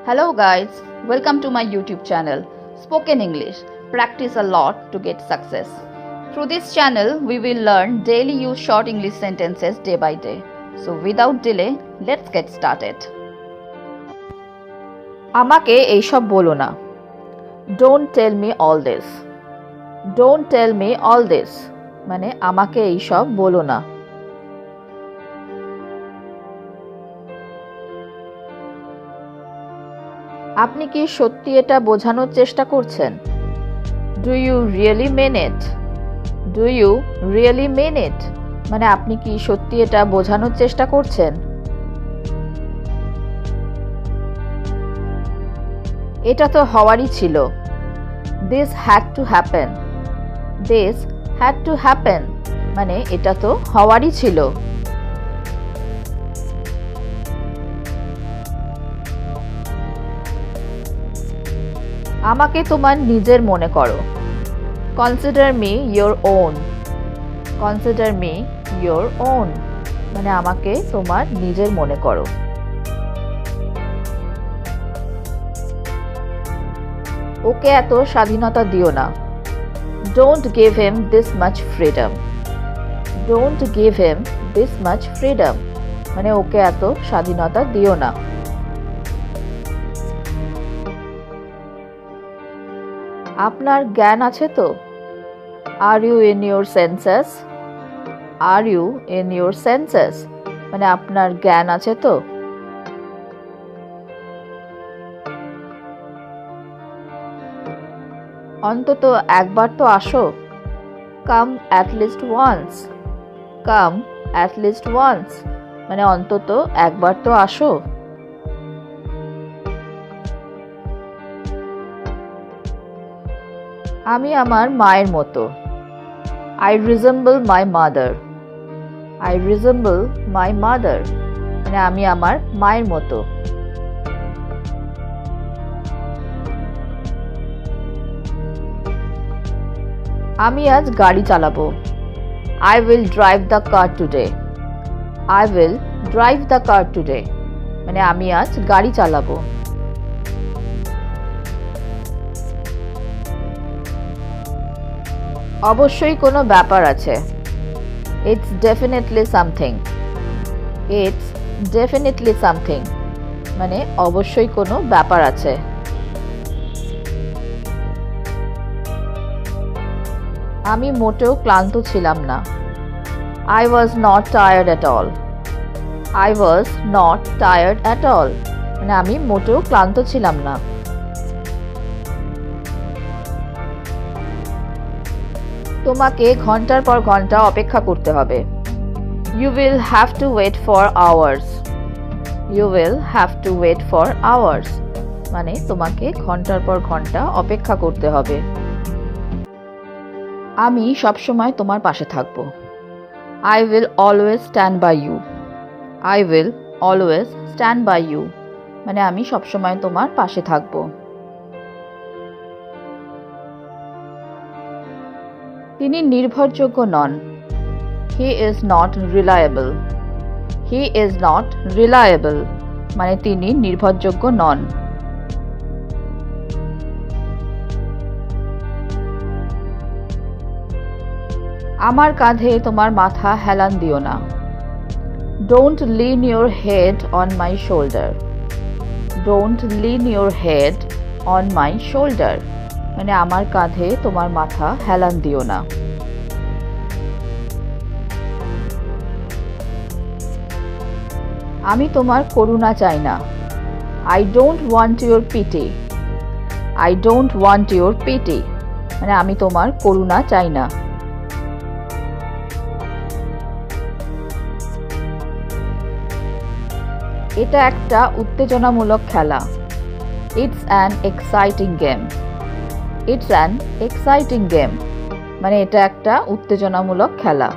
Hello, guys. Welcome to my YouTube channel, Spoken English. Practice a lot to get success. Through this channel, we will learn daily use short English sentences day by day. So, without delay, let's get started. আমাকে এইসব বলো না don't tell me all this don't tell me all this মানে আমাকে এইসব বলো না আপনি কি সত্যি এটা বোঝানোর চেষ্টা করছেন? Do you really mean it do you really mean it মানে আপনি কি সত্যি এটা বোঝানোর চেষ্টা করছেন? এটা তো হওয়ারই ছিল। This had to happen this had to happen মানে এটা তো হওয়ারই ছিল। আমাকে তোমার নিজের মনে করো। Consider me your own consider me your own মানে আমাকে তোমার নিজের মনে করো। ওকে এত স্বাধীনতা দিও না। Don't give him this much freedom don't give him this much freedom মানে ওকে এত স্বাধীনতা দিও না। আপনার জ্ঞান আছে তো? Are you in your senses are you in your senses মানে আপনার জ্ঞান আছে তো? অন্তত একবার তো আসো। Come at least once come at least once মানে অন্তত একবার তো আসো। আমি আমার মায়ের মতো। I resemble my mother I resemble my mother মানে আমি আমার মায়ের মতো। আমি আজ গাড়ি চালাবো। I will drive the car today I will drive the car today মানে আমি আজ গাড়ি চালাবো। অবশ্যই কোনো ব্যাপার আছে। It's definitely something it's definitely something মানে অবশ্যই কোনো ব্যাপার আছে। আমি মোটেও ক্লান্ত ছিলাম না। I was not tired at all I was not tired at all মানে আমি মোটেও ক্লান্ত ছিলাম না। তোমাকে ঘণ্টার পর ঘণ্টা অপেক্ষা করতে হবে। You will have to wait for hours you will have to wait for hours মানে তোমাকে ঘণ্টার পর ঘণ্টা অপেক্ষা করতে হবে। আমি সবসময় তোমার পাশে থাকব। I will always stand by you I will always stand by you মানে আমি সবসময় তোমার পাশে থাকব। তিনি নির্ভরযোগ্য নন। He is not reliable he is not reliable মানে তিনি নির্ভরযোগ্য নন। আমার কাঁধে তোমার মাথা হেলান দিও না। Don't lean your head on my shoulder don't lean your head on my shoulder মানে আমার কাঁধে তোমার মাথা, হেলান দিও না। আমি তোমার করুণা চাই না। I don't want your pity I don't want your pity মানে আমি তোমার করুণা চাই না। এটা একটা উত্তেজনামূলক খেলা। It's an exciting game it's an exciting game মানে এটা একটা উত্তেজনামূলক খেলা।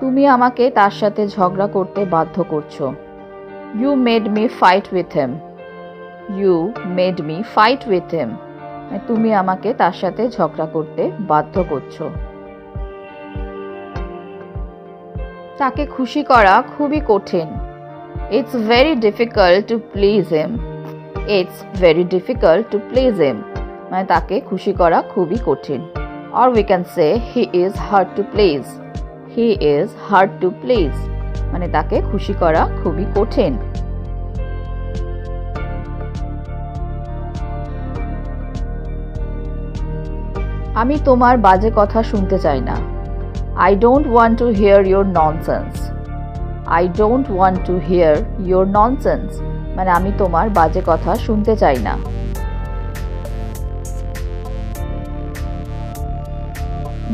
তুমি আমাকে তার সাথে ঝগড়া করতে বাধ্য করছ। You made me fight with him you made me fight with him তুমি আমাকে তার সাথে ঝগড়া করতে বাধ্য করছ। তাকে খুশি করা খুবই কঠিন। It's very difficult to please him. It's very difficult to please him. মানে তাকে খুশি করা খুবই কঠিন। Or we can say he is hard to please he is hard to please মানে তাকে খুশি করা খুবই কঠিন। আমি তোমার বাজে কথা শুনতে চাই না। I don't want to hear your nonsense I don't want to hear your nonsense মানে আমি তোমার বাজে কথা শুনতে চাই না।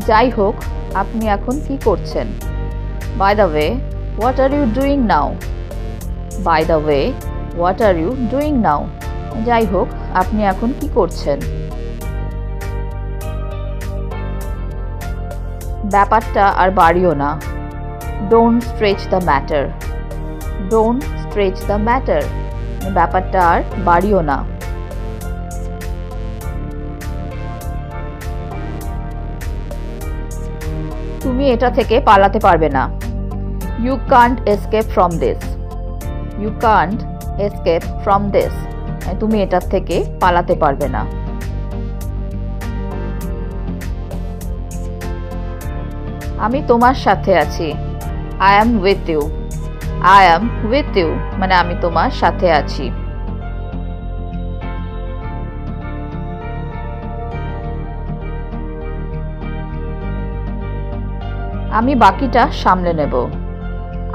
যাই হোক, আপনি এখন কি করছেন? By the way what are you doing now by the way what are you doing now যাই হোক, আপনি এখন কি করছেন? ব্যাপারটা আর বাড়িও না। Don't stretch the matter don't stretch the matter ব্যাপারটা আর বাড়িও না। তুমি এটা থেকে পালাতে পারবে না। You can't escape from this you can't escape from this তুমি এটার থেকে পালাতে পারবে না। আমি তোমার সাথে আছি। I am with you I am with you মানে আমি তোমার সাথে আছি। আমি বাকিটা সামলে নেব।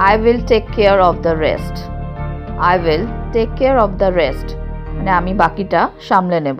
I will take care of the rest I will take care of the rest মানে আমি বাকিটা সামলে নেব।